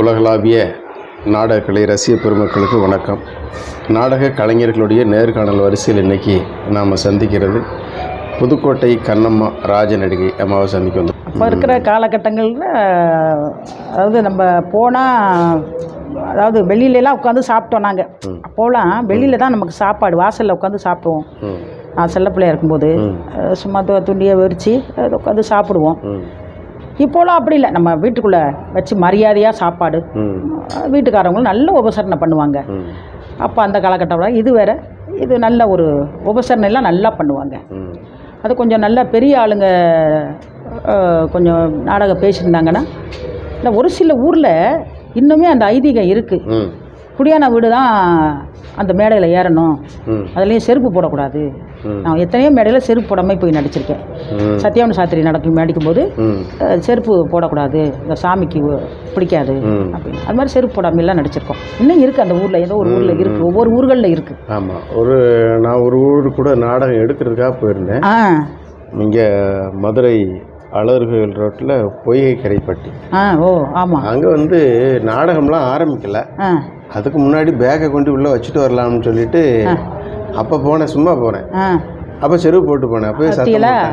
உலகளாவிய நாடகக்கலை ரசிக பெருமக்களுக்கு வணக்கம். நாடக கலைஞர்களுடைய நேர்காணல் வரிசையில் இன்னைக்கு நாம் சந்திக்கிறது புதுக்கோட்டை கண்ணம்மா ராஜ நடிகை அம்மாவை சந்திக்க வந்தோம் அப்போ இருக்கிற காலகட்டங்களில் அதாவது நம்ம போனால் அதாவது வெளியிலலாம் உட்காந்து சாப்பிட்டோம் நாங்கள் அப்போலாம் வெளியில் தான் நமக்கு சாப்பாடு வாசலில் உட்காந்து சாப்பிடுவோம். நான் செல்ல பிள்ளையா இருக்கும்போது சும்மா துண்டியை விரித்து உட்காந்து சாப்பிடுவோம். இப்போலாம் அப்படி இல்லை. நம்ம வீட்டுக்குள்ளே வச்சு மரியாதையாக சாப்பாடு வீட்டுக்காரவங்களும் நல்ல உபசரணை பண்ணுவாங்க. அப்போ அந்த காலகட்டம் இது வேற. இது நல்ல ஒரு உபசரணை எல்லாம் நல்லா பண்ணுவாங்க. அது கொஞ்சம் நல்ல பெரிய ஆளுங்க கொஞ்சம் நாடகம் பேசியிருந்தாங்கன்னா இல்லை ஒரு சில ஊரில் இன்னுமே அந்த ஐதீகம் இருக்குது குடியான வீடு தான் அந்த மேடையில் ஏறணும். அதுலேயும் செருப்பு போடக்கூடாது. நான் எத்தனையோ மேடையில் செருப்பு போடாமல் போய் நடிச்சிருக்கேன். சத்யாவன சாத்திரி நடக்கும் நடிக்கும்போது செருப்பு போடக்கூடாது இந்த சாமிக்கு பிடிக்காது. அப்படின்னு. அது மாதிரி செருப்பு போடாமலாம் நடிச்சிருக்கோம். இன்னும் இருக்குது அந்த ஊரில் ஏதோ ஒரு ஊரில் இருக்குது ஒவ்வொரு ஊர்களில் இருக்குது ஆமாம் ஒரு நான் ஒரு ஊர் கூட நாடகம் எடுக்கிறதுக்காக போயிருந்தேன். இங்கே மதுரை அழகர்கள் ரோட்டில் பொய்கை கரைப்பட்டி. ஆ ஓ ஆமாம் அங்கே வந்து நாடகம்லாம் ஆரம்பிக்கல. அதுக்கு முன்னாடி பேக்கை கொண்டு உள்ளே வச்சுட்டு வரலாம்னு சொல்லிட்டு அப்போ போனேன் சும்மா போனேன். அப்போ செருப்பு போட்டு போனேன். அப்போயே.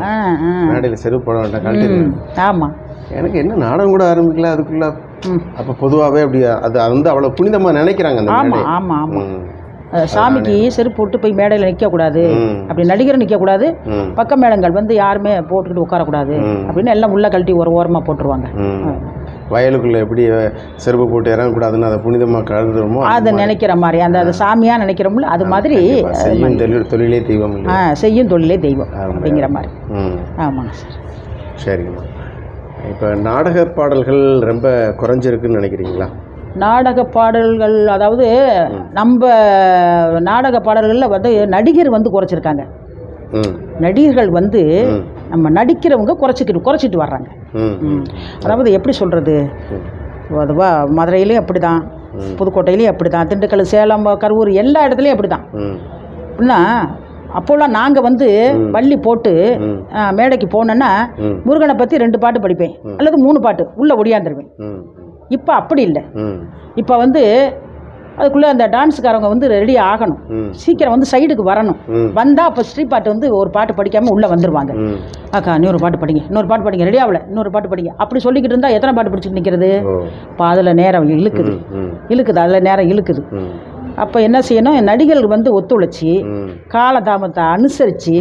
ஆ ஆ. மேடையில் செருப்பு போட வேண்டாம் ம் ஆமாம் எனக்கு என்ன நாடகம் கூட ஆரம்பிக்கல அதுக்குள்ள. அப்போ பொதுவாகவே அப்படி அது வந்து அவ்வளோ புனிதமாக நினைக்கிறாங்க அந்த ஆமாம் ஆமாம் ஆமாம் சாமிக்கு செருப்பு போட்டு போய் மேடையில் நிற்கக்கூடாது. அப்படி நடிகர் நிற்கக்கூடாது. பக்க மேளங்கள் வந்து யாருமே போட்டுக்கிட்டு உட்காரக்கூடாது. அப்படின்னு எல்லாம் உள்ள கழட்டி ஒரு ஓரமாக போட்டுருவாங்க. வயலுக்குள்ள எப்படி செருப்பு போட்டு இறங்கக்கூடாதுன்னு அதை புனிதமாக கருதுறோமோ அதை நினைக்கிற மாதிரி அந்த அது சாமியாக நினைக்கிறோம்ல அது மாதிரி. செய்யும் தொழில் தொழிலே தெய்வம் ஆ செய்யும் தொழிலே தெய்வம். அப்படிங்கிற மாதிரி. ம். ஆமாங்க சார். சரிங்கம்மா. இப்போ நாடக பாடல்கள் ரொம்ப குறைஞ்சிருக்குன்னு நினைக்கிறீங்களா? நாடக பாடல்கள் அதாவது நம்ம நாடக பாடல்களில் வந்து நடிகர் வந்து குறைச்சிருக்காங்க. ம். நடிகர்கள் வந்து. நம்ம நடிக்கிறவங்க குறைச்சிக்கிட்டு குறைச்சிட்டு வர்றாங்க. அதாவது எப்படி சொல்கிறது அதுவா மதுரையிலையும் அப்படி தான் புதுக்கோட்டையிலையும் அப்படி தான் திண்டுக்கல் சேலம் கரூர் எல்லா இடத்துலையும் அப்படி தான் அப்படின்னா அப்போல்லாம் நாங்கள் வந்து வள்ளி போட்டு மேடைக்கு போனோன்னா. முருகனை பற்றி ரெண்டு பாட்டு படிப்பேன். அல்லது மூணு பாட்டு உள்ளே ஒடியாந்துருவேன். இப்போ அப்படி இல்லை. இப்போ வந்து அதுக்குள்ளே அந்த டான்ஸுக்காரவங்க வந்து ரெடி ஆகணும். சீக்கிரம் வந்து சைடுக்கு வரணும். வந்தால் அப்போ ஸ்ரீ பாட்டு வந்து ஒரு பாட்டு படிக்காமல் உள்ளே வந்துருவாங்க. ம். அக்கா இன்னொரு பாட்டு படிங்க. இன்னொரு பாட்டு படிங்க. ரெடி ஆகல. இன்னொரு பாட்டு படிங்க. அப்படி சொல்லிக்கிட்டு இருந்தால் எத்தனை பாட்டு படிச்சுட்டு நிற்கிறது இப்போ அதில் நேரம் இழுக்குது. இழுக்குது. அதில் நேரம் இழுக்குது. அப்போ என்ன செய்யணும்? நடிகர்கள் வந்து ஒத்துழைச்சி காலதாமத்தை அனுசரித்து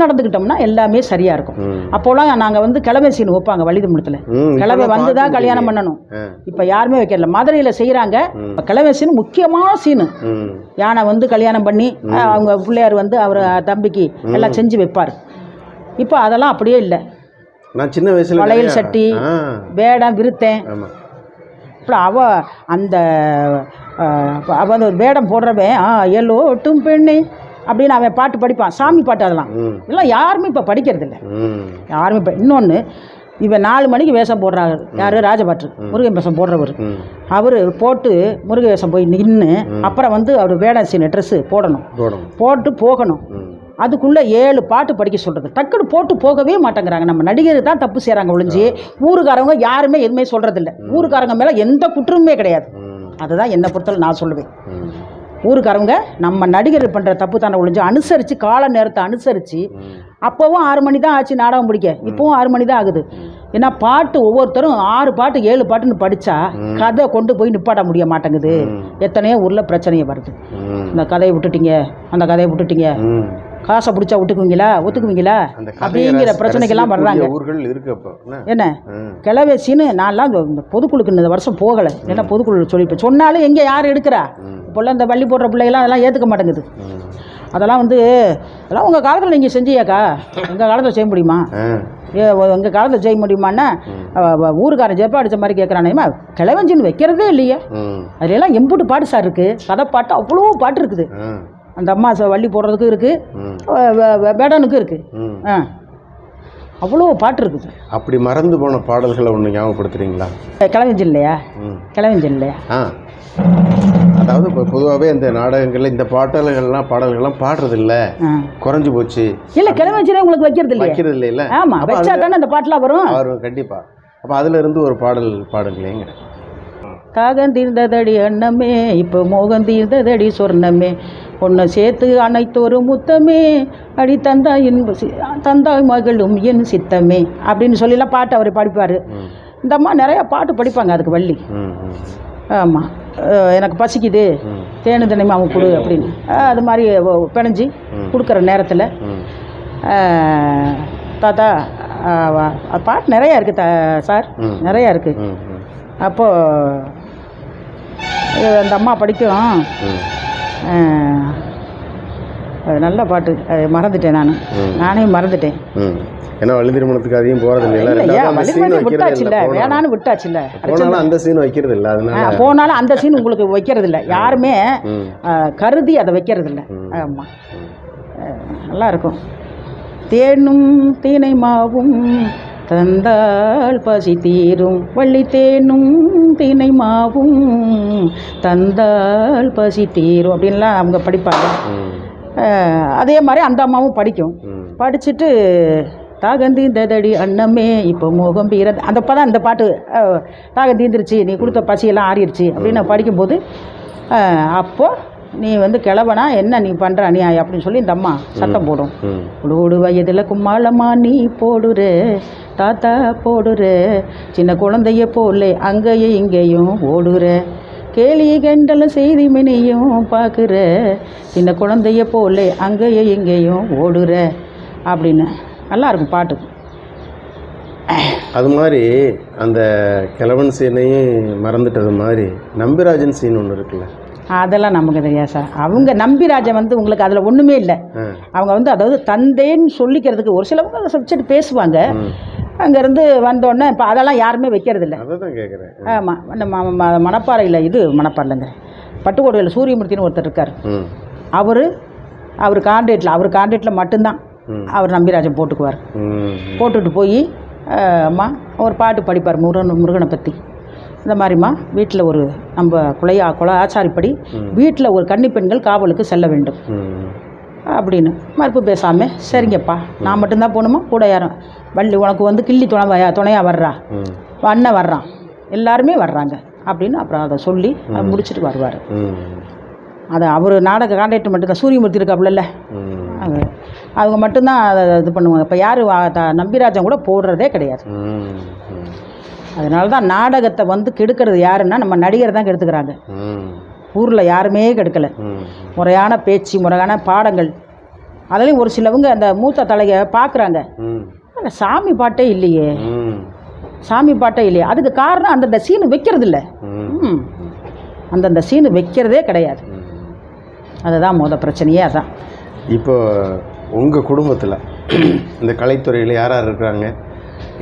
நடந்துக்கிட்டோம்னா எல்லாமே சரியாக இருக்கும். அப்போலாம் நாங்கள் வந்து கிழமை சீன் வைப்பாங்க வழிதமுடத்தில் கிழமை வந்து தான் கல்யாணம். பண்ணணும். இப்போ யாருமே வைக்கல மதுரையில் செய்கிறாங்க கிழமை சீன் முக்கியமான சீனு யானை வந்து கல்யாணம் பண்ணி அவங்க பிள்ளையார் வந்து அவர் தம்பிக்கு எல்லாம் செஞ்சு வைப்பார். இப்போ அதெல்லாம் அப்படியே இல்லை. நான் சின்ன வயசுல வளையல் சட்டி வேடம் விருத்தேன். அப்புறம் அவ அந்த அஹ், அப்ப அவ அந்த ஒரு வேடம் போடுறவன் ஆ எல்லோ ஒட்டும் பெண்ணே. அப்படின்னு அவன் பாட்டு படிப்பான். சாமி பாட்டு அதெல்லாம். இதெல்லாம் யாருமே இப்போ படிக்கிறது இல்லை யாருமே இப்போ இன்னொன்று இவன் நாலு மணிக்கு வேஷம் போடுறாரு. யார்? ராஜபாட்டு. முருகன் வேஷம் போடுறவர். அவர் போட்டு முருக வேஷம் போய் நின்று அப்புறம் வந்து அவர் வேடம் சீன ட்ரெஸ்ஸு போடணும். போட்டு போகணும். அதுக்குள்ளே ஏழு பாட்டு படிக்க சொல்கிறது டக்குன்னு போட்டு போகவே மாட்டேங்கிறாங்க. நம்ம நடிகர் தான் தப்பு செய்கிறாங்க ஒழிஞ்சு ஊருக்காரவங்க யாருமே எதுவுமே சொல்கிறதில்ல ஊருக்காரங்க மேலே எந்த குற்றமுமே கிடையாது. அதுதான் என்னை பொறுத்தவரை நான் சொல்லுவேன். ஊருக்காரவங்க நம்ம நடிகர் பண்ணுற தப்பு தானே ஒழிஞ்சு அனுசரித்து கால நேரத்தை அனுசரித்து அப்போவும் ஆறு மணி தான் ஆச்சு நாடகம் பிடிக்க இப்போவும் ஆறு மணி தான் ஆகுது ஏன்னா பாட்டு ஒவ்வொருத்தரும் ஆறு பாட்டு ஏழு பாட்டுன்னு படித்தா கதை கொண்டு போய் நிப்பாட்ட முடிய மாட்டேங்குது. எத்தனையோ ஊரில் பிரச்சனையே வருது. இந்த கதையை விட்டுட்டீங்க அந்த கதையை விட்டுட்டீங்க. காசை பிடிச்சா விட்டுக்குவீங்களா ஒத்துக்குவீங்களா? அந்த அப்படிங்கிற பிரச்சனைக்கெல்லாம் வர்றாங்க. என்ன? கிளவேசின்னு நான்லாம் இந்த- பொதுக்குழுக்கு இந்த வருஷம் போகலை. ஏன்னா பொதுக்குழு சொல்லிப்பேன் சொன்னாலும் எங்கே யார் எடுக்கிறா? இப்போல்லாம் இந்த வள்ளி போடுற பிள்ளைகள்லாம் அதெல்லாம் ஏற்றுக்க மாட்டேங்குது. அதெல்லாம் வந்து அதெல்லாம் உங்கள் காலத்தில் நீங்கள் செஞ்சியாக்கா? எங்கள் காலத்தில் செய்ய முடியுமா? ஏ எங்கள் காலத்தில் செய்ய முடியுமான்னா ஊருக்காரன் ஜெப்பா அடித்த மாதிரி கேட்குறானேமா கிளவஞ்சின்னு வைக்கிறதே இல்லையே. ம். அதுல எல்லாம் எம்புட்டு பாட்டு சார் இருக்குது கதை பாட்டு அவ்வளோ பாட்டு இருக்குது. அந்த அம்மா வள்ளி போடுறதுக்கும் இருக்குது ம். வேடனுக்கும் இருக்குது ஆ. அவ்வளோ பாட்டு இருக்குது. அப்படி மறந்து போன பாடல்களை ஒன்று ஞாபகப்படுத்துறீங்களா? கிளவஞ்சி இல்லையா? ம். கிளவஞ்சி இல்லையா? ஆ. அதாவது இப்போ பொதுவாகவே இந்த நாடகங்களில் இந்த பாடல்கள்லாம் பாடல்கள்லாம் பாடுறதில்ல. ஆ. குறைஞ்சு போச்சு. இல்லை கிளவஞ்சினா உங்களுக்கு வைக்கிறது இல்லையா? வைக்கிறது இல்லைல்ல ஆமாம் அப்ப வச்சா தானே அந்த பாட்டெலாம் வரும். வரும் கண்டிப்பாக அப்போ அதுல இருந்து ஒரு பாடல் பாடுங்களேங்க தாகம் தீர்ந்ததடி அன்னமே இப்போ மோகம் தீர்ந்ததடி சொர்ணமே. உன்னை சேர்த்து அனைத்தொரு முத்தமே. அடி தந்தாய் இன்ப தந்தாய் மகளும் என் சித்தமே. அப்படின்னு சொல்லிலாம் பாட்டு அவர் படிப்பார். இந்த அம்மா நிறையா பாட்டு படிப்பாங்க அதுக்கு வள்ளி. ஆமாம் எனக்கு பசிக்குது. தேனு தனிமா அவன் கொடு அப்படின்னு. அது மாதிரி பிணைஞ்சி. கொடுக்குற நேரத்தில் தாத்தா பாட்டு நிறையா இருக்குது த சார். நிறையா இருக்குது அப்போது அந்த அம்மா படிக்கும். அது நல்ல பாட்டு. அது மறந்துட்டேன் நான். நானே மறந்துட்டேன். ஏன்னா வள்ளி திருமணத்துக்கு அதிகம் போகிறது இல்லை இல்லை விட்டாச்சுல்ல. இல்லை வேணான்னு விட்டாச்சுல்ல. போனாலும் அந்த சீன் வைக்கிறது இல்லை. அதனால போனாலும் அந்த சீன் உங்களுக்கு வைக்கிறது இல்லை யாருமே கருதி அதை வைக்கிறது இல்லை. ஆமாம். நல்லா இருக்கும். தேனும் தேனை மாவும் தந்தால் பசி தீரும் வள்ளி தேனும் தேனை மாவும். தந்தால் பசி தீரும் அப்படின்லாம் அவங்க படிப்பாங்க. அதே மாதிரி அந்த அம்மாவும் படிக்கும். படிச்சுட்டு தாகந்தீந்ததடி அன்னமே இப்போ மோகம் பீர அந்த அப்போ தான் அந்த பாட்டு அஹ், தாகம் தீந்துருச்சு நீ கொடுத்த பசியெல்லாம் ஆறிடுச்சு அப்படின்னு நான் படிக்கும்போது அஹ், அப்போ நீ வந்து கிளவனா என்ன நீ பண்ணுற அநியாயம் அப்படின்னு சொல்லி இந்த அம்மா சத்தம் போடும். உளோடு வயதில் கும்மாளமா நீ போடுற. தாத்தா போடுற சின்ன குழந்தைய போல அங்கேயும் இங்கேயும் ஓடுற. கேலி கண்டல செய்தி மினியும் பார்க்குற சின்ன குழந்தைய போல அங்கேயும் இங்கேயும் ஓடுற அப்படின்னு. நல்லா இருக்கும் பாட்டு. அது மாதிரி அந்த கிழவன் சீனையும் மறந்துட்டது மாதிரி நம்பிராஜன் சீன் ஒன்று இருக்குல்ல? அதெல்லாம் நமக்கு தெரியாது சார். அவங்க நம்பிராஜன் வந்து உங்களுக்கு அதில் ஒன்றுமே இல்லை. அவங்க வந்து அதாவது தந்தேன்னு சொல்லிக்கிறதுக்கு ஒரு சிலவங்க அதை வச்சுட்டு பேசுவாங்க. அங்கேருந்து வந்தோடனே இப்போ அதெல்லாம் யாருமே வைக்கிறது இல்லை அதை தான் கேட்குறேன் ஆமாம் இந்த ம மணப்பாறையில் இது மணப்பாறைலங்க பட்டுக்கோட்டையில் சூரியமூர்த்தின்னு ஒருத்தர் இருக்கார். ம். அவர் அவர் கான்ட்ராக்டில் அவர் கான்ட்ராக்டில் மட்டும்தான் ம். அவர் நம்பிராஜன் போட்டுக்குவார். ம். போட்டுட்டு போய் அம்மா ஒரு பாட்டு படிப்பார் முருகன் முருகனை பற்றி இந்த மாதிரிம்மா வீட்டில் ஒரு நம்ம குலையா குல ஆச்சாரிப்படி வீட்டில் ஒரு கன்னி பெண்கள் காவலுக்கு செல்ல வேண்டும். ம். அப்படின்னு மறுப்பு பேசாமல் சரிங்கப்பா நான் மட்டும்தான் போகணுமா? கூட யாரும் வள்ளி உனக்கு வந்து கிள்ளி துணை துணையாக வர்றா? அண்ணன் வர்றான். எல்லாருமே வர்றாங்க. அப்படின்னு அப்புறம் அதை சொல்லி முடிச்சுட்டு வருவார். அதை அவர் நாடக கான்ட்ராக்ட் மட்டும்தான் சூரியமூர்த்தி இருக்காப்புல அது அவங்க மட்டும்தான் அதை இது பண்ணுவாங்க. இப்போ யார் நம்பிராஜன் கூட போடுறதே கிடையாது. அதனால தான் நாடகத்தை வந்து கெடுக்கிறது யாருன்னா நம்ம நடிகர் தான் கெடுத்துக்கிறாங்க. ஊரில் யாருமே கெடுக்கலை. முறையான பேச்சு முறையான பாடங்கள். அதுலேயும் ஒரு சிலவங்க அந்த மூத்த தலையை பார்க்குறாங்க ஆனால் சாமி பாட்டே இல்லையே. ம். சாமி பாட்டே இல்லையே. அதுக்கு காரணம் அந்தந்த சீனு வைக்கிறது இல்லை அந்தந்த சீனு வைக்கிறதே கிடையாது. அதுதான் மொத பிரச்சனையே அதான். இப்போ உங்கள் குடும்பத்தில் இந்த கலைத்துறையில் யார் யார் இருக்கிறாங்க?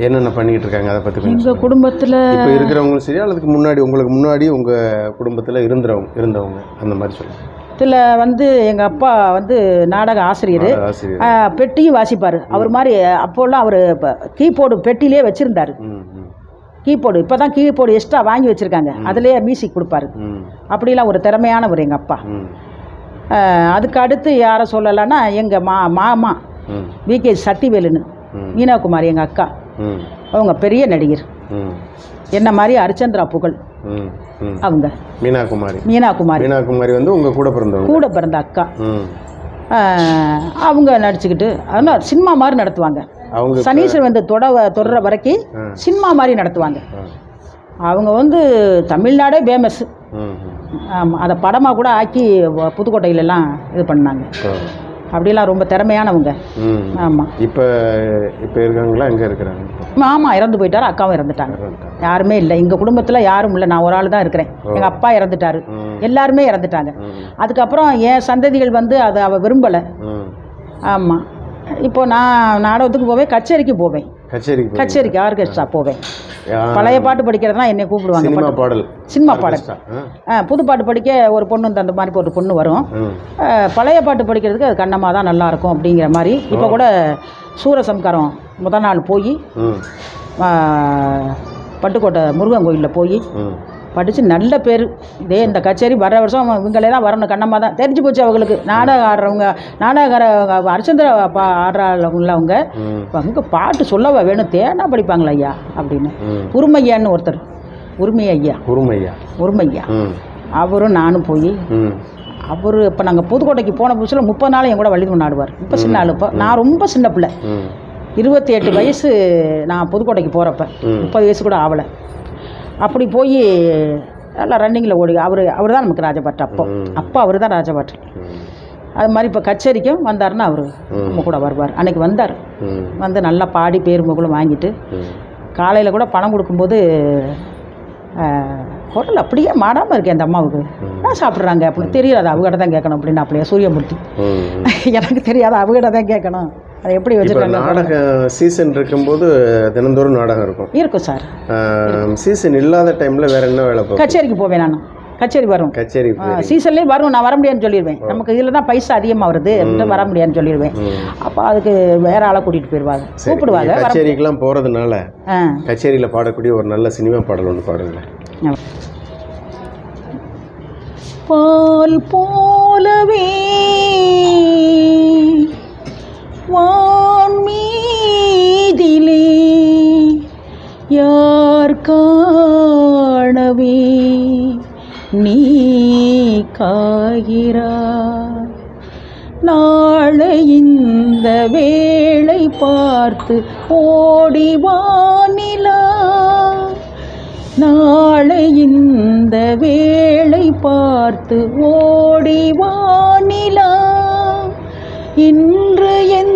என்னென்ன பண்ணிக்கிட்டு இருக்காங்க? அதை பற்றி எங்கள் குடும்பத்தில் இப்போ இருக்கிறவங்களும் சரி அல்லதுக்கு முன்னாடி உங்களுக்கு முன்னாடி உங்கள் குடும்பத்தில் இருந்தவங்க இருந்தவங்க அந்த மாதிரி சொல்லுங்கள் இதில் வந்து எங்கள் அப்பா வந்து நாடக ஆசிரியர். பெட்டியும் வாசிப்பார். அவர் மாதிரி அப்போல்லாம் அவர் கீபோர்டு பெட்டிலே வச்சுருந்தார். கீபோர்டு இப்போ தான் கீபோர்டு எக்ஸ்ட்ரா வாங்கி வச்சுருக்காங்க. அதிலே மியூசிக் கொடுப்பாரு. அப்படிலாம் ஒரு திறமையானவர் எங்கள் அப்பா. அதுக்கு அடுத்து யாரை சொல்லலைன்னா எங்கள் மா மாமா விகே சட்டிவேலுன்னு. மீனாகுமாரி எங்கள் அக்கா. அவங்க பெரிய நடிகர். என்ன மாதிரி ஹரிச்சந்திரா புகழ்? ம் ம். அவங்க. மீனாகுமாரி. மீனாகுமாரி. மீனாகுமாரி வந்து உங்கள் கூட பிறந்தவங்க. கூட பிறந்த அக்கா. அவங்க நடிச்சுக்கிட்டு அதனால் சினிமா மாதிரி நடத்துவாங்க. அவங்க சனீஸ்வரன் வந்து தொட தொடுற வரைக்கும். சினிமா மாதிரி நடத்துவாங்க. அவங்க வந்து தமிழ்நாடே ஃபேமஸ் ஆமாம் அதை படமாக கூட ஆக்கி புதுக்கோட்டையிலலாம் இது பண்ணாங்க. அப்படிலாம் ரொம்ப திறமையானவங்க. ஆமாம் இப்போ இப்போ இருக்காங்களா எங்கே இருக்கிறாங்க? ஆமாம் இறந்து போயிட்டாரு அக்காவும் இறந்துட்டாங்க. யாருமே இல்லை. எங்கள் குடும்பத்தில் யாரும் இல்லை. நான் ஒரு ஆள் தான் இருக்கிறேன். எங்கள் அப்பா இறந்துட்டாரு. எல்லாருமே இறந்துட்டாங்க. அதுக்கப்புறம் என் சந்ததிகள் வந்து அதை அவள் விரும்பலை. ஆமாம் இப்போ நான் நாடகத்துக்கு போவேன் கச்சேரிக்கு போவேன். கச்சேரிக்கு கச்சேரிக்கு ஆர்கெஸ்ட்ரா போவேன். பழைய பாட்டு படிக்கிறதுனா என்னை கூப்பிடுவாங்க சினிமா பாடல். சினிமா பாடல். புது பாட்டு படிக்க ஒரு பொண்ணு இந்த அந்த மாதிரி ஒரு பொண்ணு வரும். பழைய பாட்டு படிக்கிறதுக்கு அது கண்ணமாக தான் நல்லாயிருக்கும் அப்படிங்கிற மாதிரி. இப்போ கூட சூரசம்காரம் முத நாள் போய் பட்டுக்கோட்டை முருகன் கோயிலில் போய் படித்து நல்ல பேர். இதே இந்த கச்சேரி வர வருஷம் இவங்களே தான் வரணும். கண்ணம்மா தான். தெரிஞ்சு போச்சு அவங்களுக்கு. நாடகம் ஆடுறவங்க நாடகார அரிச்சந்திர பா ஆடுறவங்கள அவங்க? பாட்டு சொல்லவா வேணும்? தேனா படிப்பாங்களா ஐயா? அப்படின்னு. உருமையான்னு ஒருத்தர். உரிமை ஐயா. உரிமையா உரிமையா அவரும் நானும் போய் அவர் இப்போ நாங்கள் புதுக்கோட்டைக்கு போன புதுசில் முப்பது நாள் என் கூட வள்ளி ஆடுவார். இப்போ சின்ன ஆள் இப்போ. நான் ரொம்ப சின்ன பிள்ளை. இருபத்தி எட்டு வயசு நான் புதுக்கோட்டைக்கு போகிறப்ப. முப்பது வயசு கூட ஆகலை அப்படி போய் நல்லா ரன்னிங்கில் ஓடி அவர் அவர் தான் நமக்கு ராஜபாட்டு அப்போ. அப்போ அவர் தான் ராஜபாட்டு. அது மாதிரி இப்போ கச்சேரிக்கும் வந்தாருன்னா அவர் நம்ம கூட வருவார். அன்னைக்கு வந்தார். வந்து நல்லா பாடி பேர் முகலும் வாங்கிட்டு காலையில் கூட பணம் கொடுக்கும்போது ஹோட்டல் அப்படியே மாடாமல் இருக்கேன் அந்த அம்மாவுக்கு. என்ன சாப்பிட்றாங்க அப்படின்னு தெரியாது அவகிட்ட தான் கேட்கணும் அப்படின்னு அப்படியே சூரியமூர்த்தி எனக்கு தெரியாது அவகிட்ட தான் கேட்கணும். அதை எப்படி வச்சுருக்காங்க நாடக சீசன் இருக்கும்போது தினந்தோறும் நாடகம் இருக்கும். இருக்கும் சார். சீசன் இல்லாத டைமில் வேற என்ன வேலை கச்சேரிக்கு போவேன் நான். கச்சேரி வரும். கச்சேரி சீசன்லேயே வரும். நான் வர முடியாதுன்னு சொல்லிடுவேன் நமக்கு இதில் தான் பைசா அதிகமாக வருது. வர முடியாதுன்னு சொல்லிடுவேன். அப்போ அதுக்கு வேற ஆளை கூட்டிகிட்டு போயிடுவாங்க கூப்பிடுவாங்க. கச்சேரிக்கெல்லாம் போகிறதுனால கச்சேரியில் பாடக்கூடிய ஒரு நல்ல சினிமா பாடல் ஒன்று பாடுங்களேன் பால் போலவே வான்மீதிலே யார் காணவே? நீ காகிறார் நாளை இந்த வேளை பார்த்து ஓடிவானிலா நாளை இந்த வேளை பார்த்து ஓடிவானிலா இன்று என்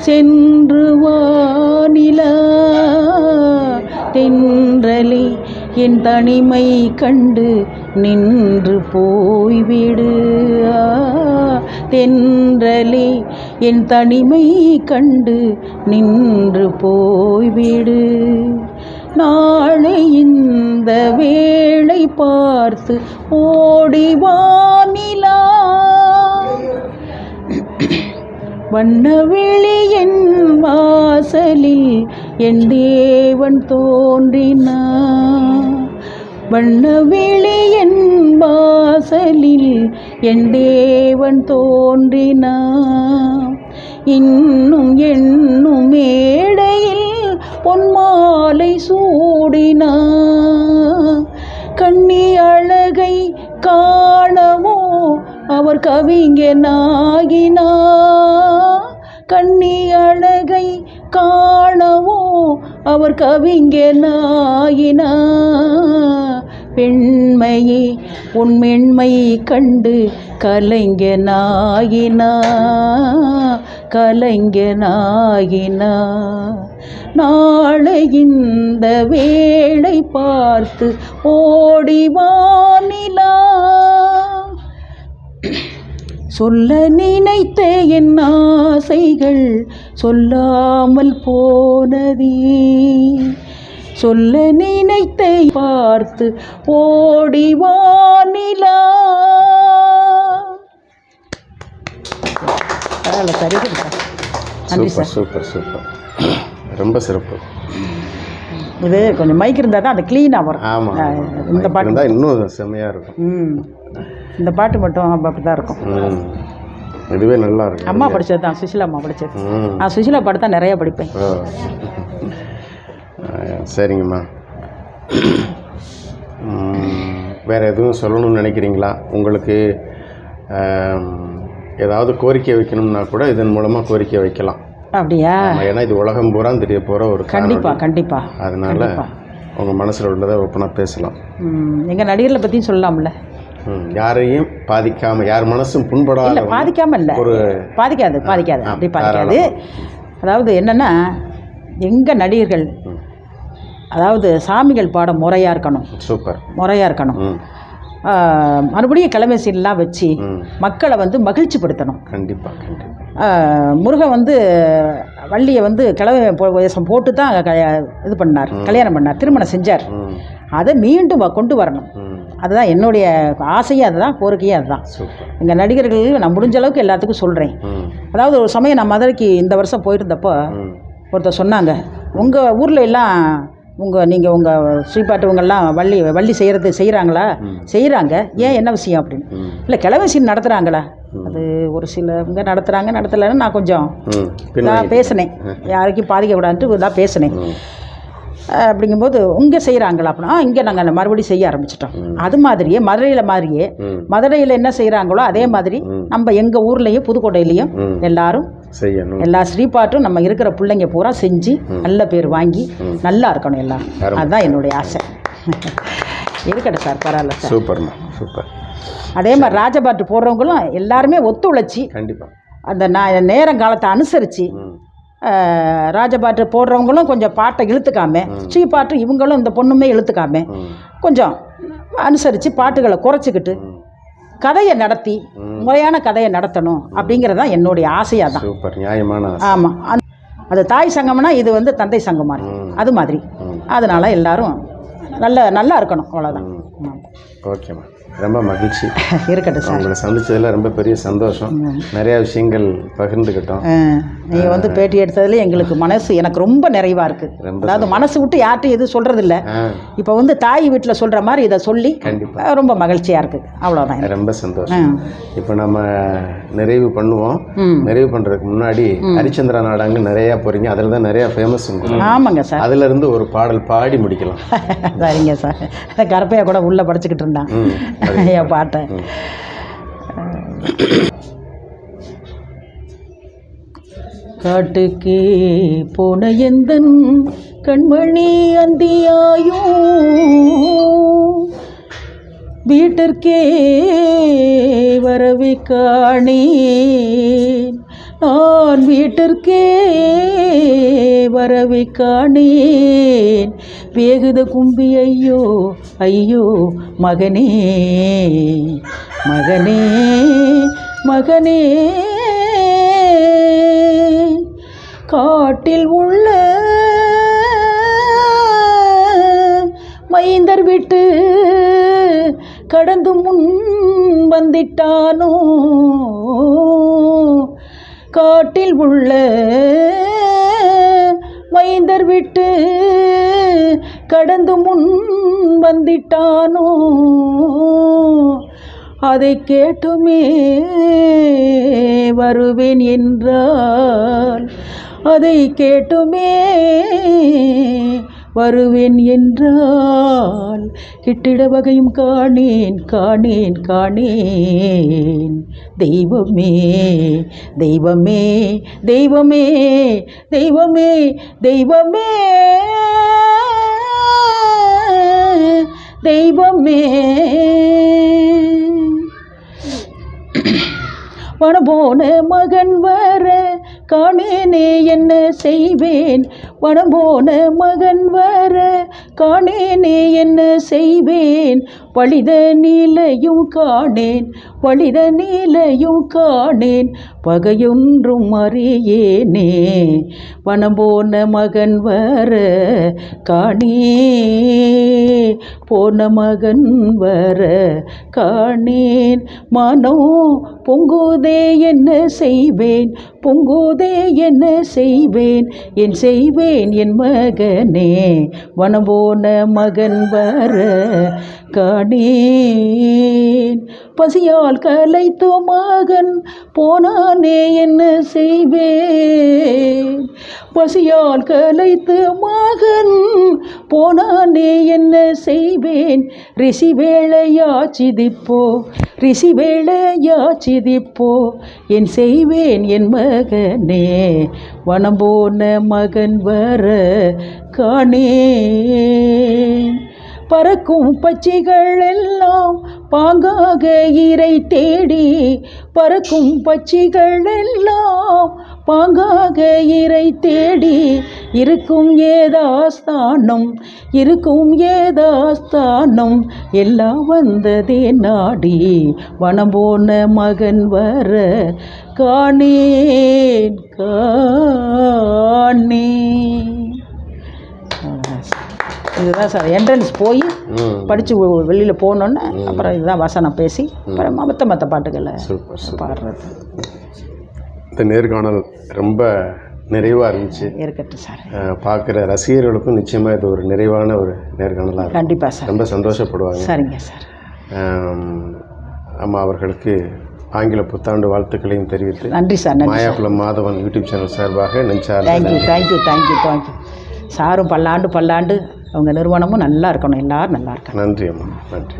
சென்று வானிலா தென்றலே என் தனிமை கண்டு நின்று போய்விடு. ஆ, தென்றலே என் தனிமை கண்டு நின்று போய்விடு. நாளை இந்த வேளை பார்த்து ஓடி வானிலா வண்ணவிழி என் வாசலில் என் தேவன் தோன்றினார் வண்ணவிழி என் வாசலில் என் தேவன் தோன்றினார் இன்னும் என்னும் மேடையில் பொன்மாலை சூடினார் கண்ணி அழகை காணவும் அவர் கவிஞனாகினா கண்ணி அழகை காணவோ அவர் கவிஞனாயினா பெண்மையே உன் மென்மை கண்டு கலைஞனாயினா கலைஞனாயினா நாளை இந்த வேளை பார்த்து ஓடிவானிலா சொல்ல நினைத்த என் ஆசைகள் சொல்லாமல் போனதே. சொல்ல நினைத்த பார்த்து ஓடி வானிலா பரவாயில்ல சரி சார் நன்றி சூப்பர் சூப்பர் சூப்பர். ரொம்ப சிறப்பு. இது கொஞ்சம் மைக் இருந்தால் தான் அது க்ளீனாக வரும். ஆமாம் இந்த பாட்டு இன்னும் செம்மையாக இருக்கும். ம். இந்த பாட்டு மட்டும் அப்படி தான் இருக்கும். இதுவே நல்லா இருக்கும் அம்மா படித்தது தான் சுசிலா அம்மா படித்தது நான் சுசிலா பாட்டு தான் நிறைய படிப்பேன். சரிங்கம்மா. வேற எதுவும் சொல்லணும்னு நினைக்கிறீங்களா? உங்களுக்கு ஏதாவது கோரிக்கை வைக்கணும்னா கூட இதன் மூலமாக கோரிக்கை வைக்கலாம். அப்படியா? ஏன்னா இது உலகம் பூரா தெரிய போகிற ஒரு காணொளி. கண்டிப்பா கண்டிப்பா அதனால. உங்கள் மனசில் உள்ளதை ஓப்பனாக பேசலாம். ம், எங்க நடிகர்களை பற்றியும் சொல்லலாம்ல? யாரையும் பாதிக்காம யார் மனசும் புண்படாத இல்லை பாதிக்காம இல்லை. ஒரு பாதிக்காது பாதிக்காது அப்படி பாதிக்காது. அதாவது என்னன்னா எங்க நடிகர்கள் அதாவது சாமிகள் பாட முறையாக இருக்கணும். சூப்பர். முறையாக இருக்கணும். மறுபடியும் கிழமை சீன்லாம் வச்சு மக்களை வந்து மகிழ்ச்சிப்படுத்தணும். கண்டிப்பாக கண்டிப்பாக முருகன் வந்து வள்ளியை வந்து கிழமை வேஷம் போட்டு தான் இது பண்ணார் கல்யாணம் பண்ணார் திருமணம் செஞ்சார். அதை மீண்டும் கொண்டு வரணும். அதுதான் என்னுடைய ஆசையும் அதுதான் கோரிக்கையும் அதுதான். எங்கள் நடிகர்கள் நான் முடிஞ்ச அளவுக்கு எல்லாத்துக்கும் சொல்கிறேன் அதாவது ஒரு சமயம் நான் மதுரைக்கு இந்த வருஷம் போயிருந்தப்போ ஒருத்தர் சொன்னாங்க உங்கள் ஊரில் எல்லாம் உங்கள் நீங்கள் உங்கள் ஸ்ரீபாட்டு இவங்கெல்லாம் வள்ளி வள்ளி செய்கிறது செய்கிறாங்களா செய்கிறாங்க ஏன் என்ன விஷயம்? அப்படின்னு. இல்லை கிழமை சீன் நடத்துகிறாங்களா அது ஒரு சிலவங்க நடத்துகிறாங்க நடத்தலைன்னு நான் கொஞ்சம் நான் பேசினேன். யாருக்கும் பாதிக்கக்கூடாதுன்ட்டு இதாக பேசினேன். அப்படிங்கும்போது இங்கே செய்கிறாங்களா அப்படின்னா இங்கே நாங்கள் மறுபடியும் செய்ய ஆரம்பிச்சிட்டோம். அது மாதிரியே மதுரையில் மாதிரியே மதுரையில் என்ன செய்கிறாங்களோ அதே மாதிரி நம்ம எங்கள் ஊர்லேயும் புதுக்கோட்டையிலையும். எல்லாரும் செய்யணும். எல்லா ஸ்ரீபாட்டும் நம்ம இருக்கிற பிள்ளைங்க பூரா செஞ்சு நல்ல பேர் வாங்கி நல்லா இருக்கணும் எல்லாம். அதுதான் என்னுடைய ஆசை. இருக்கட்டும் சார் பரவாயில்ல சார். சூப்பர்மா சூப்பர். அதே மாதிரி ராஜபாட்டு போடுறவங்களும் எல்லாருமே ஒத்துழைச்சி கண்டிப்பாக அந்த நான் நேரங்காலத்தை அனுசரித்து ராஜபாட்டு போடுறவங்களும் கொஞ்சம் பாட்டை இழுத்துக்காம ஸ்ரீபாட்டு இவங்களும் இந்த பொண்ணுமே இழுத்துக்காம கொஞ்சம் அனுசரித்து பாட்டுகளை குறைச்சிக்கிட்டு. கதையை நடத்தி முறையான கதையை நடத்தணும் அப்படிங்கிறது தான் என்னுடைய ஆசையாக தான். சூப்பர் நியாயமான ஆமாம் அது தாய் சங்கம்னா இது வந்து தந்தை சங்கம் மாதிரி அது மாதிரி. அதனால எல்லாரும் நல்ல நல்லா இருக்கணும் அவ்வளோதான். ஓகேம்மா. ரொம்ப மகிழ்ச்சி. இருக்கட்டும் சார். உங்களை சந்திச்சதில் ரொம்ப பெரிய சந்தோஷம். நிறையா விஷயங்கள் பகிர்ந்துக்கிட்டோம் நீங்கள் வந்து பேட்டி எடுத்ததுல எங்களுக்கு மனசு எனக்கு ரொம்ப நிறைவாக இருக்குது ரொம்ப அதாவது மனசு விட்டு யார்ட்டும் எதுவும் சொல்கிறதில்ல இப்போ வந்து தாய் வீட்டில் சொல்கிற மாதிரி இதை சொல்லி ரொம்ப மகிழ்ச்சியாக இருக்குது அவ்வளோதான் ரொம்ப சந்தோஷம். இப்போ நம்ம நிறைவு பண்ணுவோம். நிறைவு பண்ணுறதுக்கு முன்னாடி ஹரிச்சந்திரா நாடாங்க நிறையா போகிறீங்க அதில் தான் நிறையா ஃபேமஸ் ஆமாங்க சார். அதுல இருந்து ஒரு பாடல் பாடி முடிக்கலாம். சரிங்க சார். கருப்பையா கூட உள்ளே படிச்சுக்கிட்டு இருந்தான். என் பாட்டை காட்டுக்கே போன எந்தன் கண்மணி அந்தியாயும் வீட்டிற்கே வரவே காணேன். நான் வீட்டிற்கே வரவே காணேன். வேகுத கும்பி ஐயோ ஐயோ மகனே மகனே மகனே. காட்டில் உள்ள மைந்தர் விட்டு கடந்து முன் வந்திட்டானோ? காட்டில் உள்ள மைந்தர் விட்டு கடந்து முன் வந்திட்டானோ? அதை கேட்டுமே வருவேன் என்றால் அதை கேட்டுமே வருவேன் என்றால் கிட்டிட வகையும் காணேன் காணேன் காணேன். தெய்வமே தெய்வமே தெய்வமே தெய்வமே தெய்வமே. தெய்வமே. வனபோன மகன் வர காணேனே என்ன செய்வேன்? வனபோன மகன் வர காணேனே என்ன செய்வேன்? வழித நீலையும் காணேன் வழித நீலையும் காணேன் பகையொன்றும் அறியேனே. வனபோன மகன் வர காணே போன மகன் வர காணேன். மனோ பொங்குதே என்ன செய்வேன்? பொங்குதே என்ன செய்வேன்? என் செய்வேன் என் மகனே வனபோன மகன் வர காணேன். பசியால் கலைத்து மகன் போனானே என்ன செய்வேன்? பசியால் கலைத்து மகன் போனானே என்ன செய்வேன்? ரிஷி வேளையாச்சிதிப்போ ரிஷி வேளையாச்சிதிப்போ என் செய்வேன் என் மகனே வனம் போன மகன் வர காணேன். பறக்கும் பச்சைகள் எல்லாம் பாங்காக இறை தேடி பறக்கும் பச்சைகள் எல்லாம் பாங்காக இறை தேடி. இருக்கும் ஏதாஸ்தானம் இருக்கும் ஏதாஸ்தானம் எல்லாம் வந்ததே நாடி. வனம் போன மகன் வர காணேன் காணே இதுதான் சார் என்ட்ரன்ஸ் போய் படித்து வெளியில் போனோன்னே அப்புறம் இதுதான் வசனம் பேசி அப்புறம் மற்ற மற்ற பாட்டுகளை பாடுறது. இந்த நேர்காணல் ரொம்ப நிறைவாக இருந்துச்சு. இருக்கட்டும் சார். பார்க்குற ரசிகர்களுக்கும் நிச்சயமாக இது ஒரு நிறைவான ஒரு நேர்காணலாக இருக்கும். கண்டிப்பாக சார். ரொம்ப சந்தோஷப்படுவாங்க. சரிங்க சார். அம்மா அவர்களுக்கு ஆங்கில புத்தாண்டு வாழ்த்துக்களையும் தெரிவித்து நன்றி சார் நன்றி மாயாகுளம் மாதவன் யூடியூப் சேனல் சார்பாக நெஞ்சார்ந்த தேங்க்யூ தேங்க்யூ தேங்க்யூ தேங்க்யூ சாரும் பல்லாண்டு பல்லாண்டு அவங்க நிறுவனமும் நல்லா இருக்கணும். எல்லாரும் நல்லா இருக்கணும் நன்றி அம்மா. நன்றி.